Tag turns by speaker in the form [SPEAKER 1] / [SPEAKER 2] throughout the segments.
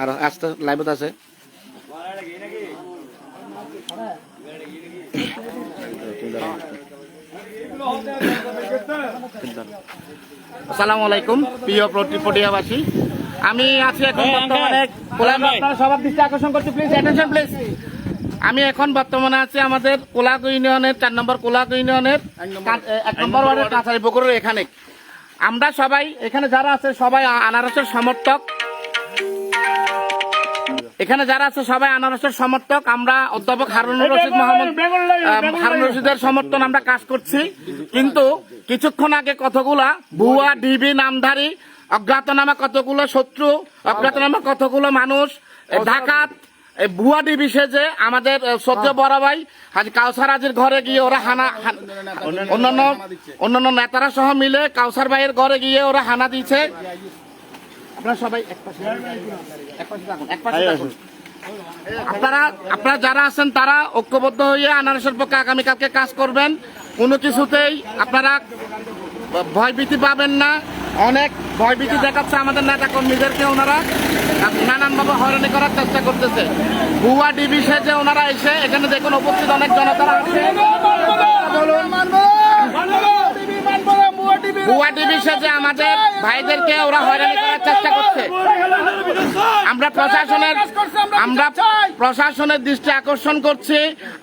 [SPEAKER 1] আর আস্তে লাইভত আছে। আসসালামু আলাইকুম প্রিয় পটিয়াবাসী। আমি আছি এখন বর্তমানে কোলাঘাট আপনারা সবার দৃষ্টি আকর্ষণ করছি। প্লিজ অ্যাটেনশন প্লিজ আমি এখন বর্তমানে আছি আমাদের কোলাক ইউনিয়নের চার নম্বর কোলাক ইউনিয়নের এক নম্বর ওয়ার্ডের কাছারি পুকুরের এখানে। আমরা সবাই এখানে যারা আছে সবাই আনারসের সমর্থক। এখানে যারা আছে সবাই আনারসের সমর্থক আমরা অধ্যাপক হারুন রশিদ মোহাম্মদ হারুন রশিদের সমর্থন আমরা কাজ করছি। কিন্তু কিছুক্ষণ আগে কতগুলা ভুয়া ডিবি নামধারী অজ্ঞাতনামা কতগুলো শত্রু অজ্ঞাতনামা কতগুলো মানুষ এ, ডাকাত ভুয়া ডিবি সেজে আমাদের আহ, সহ্য বড় ভাই কাউসার হাজির ঘরে গিয়ে ওরা হানা অন্যান্য অন্যান্য নেতারা সহ মিলে কাউসার ভাইয়ের ঘরে গিয়ে ওরা হানা দিয়েছে। আপনারা সবাই থাকুন, থাকুন। আপনারা আপনারা যারা আছেন তারা ঐক্যবদ্ধ হয়ে আনারসের পক্ষে আগামীকালকে কাজ করবেন। কোনো কিছুতেই আপনারা ভয়ভীতি পাবেন না। অনেক ভয়ভীতি দেখাচ্ছে আমাদের নেতা কর্মীদেরকে ওনারা নানানভাবে হয়রানি করার চেষ্টা করতেছে। ভুয়া ডিবি সেজে ওনারা এসে এখানে দেখুন উপস্থিত অনেক জনতারা আছে। ভুয়া ডিবি সেজে আমাদের ভাইদেরকে ওরা হয়রানি করার চেষ্টা করছে। আমরা প্রশাসনের আমরা প্রশাসনের দৃষ্টি আকর্ষণ করছি।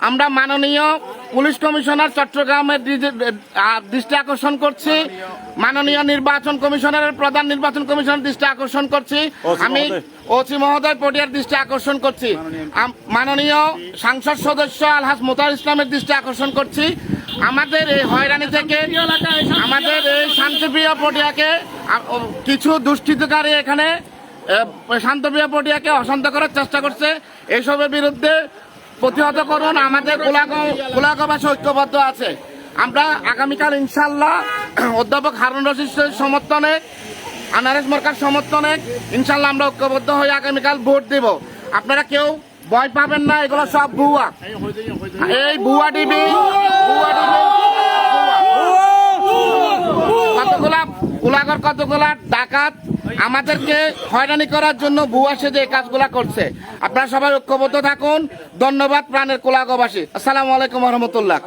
[SPEAKER 1] আমরা মাননীয় পুলিশ কমিশনার চট্টগ্রামের দৃষ্টি আকর্ষণ করছি। মাননীয় নির্বাচন কমিশনারের প্রধান নির্বাচন কমিশনের দৃষ্টি আকর্ষণ করছি। আমি ওসি মহোদয় পটিয়ার দৃষ্টি আকর্ষণ করছি। মাননীয় সাংসদ সদস্য আলহাজ মোতার ইসলামের দৃষ্টি আকর্ষণ করছি। আমাদের এই হয়রানি থেকে, আমাদের এই শান্তিপ্রিয় পটিয়াকে কিছু দুষ্কৃতকারী এখানে শান্তপ্রিয় পটিয়াকে অশান্ত করার চেষ্টা করছে। এসবের বিরুদ্ধে প্রতিহত করুন, আমাদের কোলাগবাসী ঐক্যবদ্ধ আছে। আমরা আগামীকাল ইনশাল্লাহ অধ্যাপক হারুন রশিদের সমর্থনে আনারেস মরকার সমর্থনে ইনশাল্লাহ আমরা ঐক্যবদ্ধ হয়ে আগামীকাল ভোট দেব। আপনারা কেউ ভয় পাবেন না, এগুলো সব ভুয়া। এই ভুয়া ডিবি ভুয়া ডিবি কতগুলা কুলাগর কতগুলা ডাকাত আমাদেরকে হয়রানি করার জন্য ভুয়া সেজে এই কাজগুলা করছে। আপনারা সবাই ঐক্যবদ্ধ থাকুন। ধন্যবাদ প্রাণের কোলাগবাসী আসসালামু আলাইকুম রহমতুল্লাহ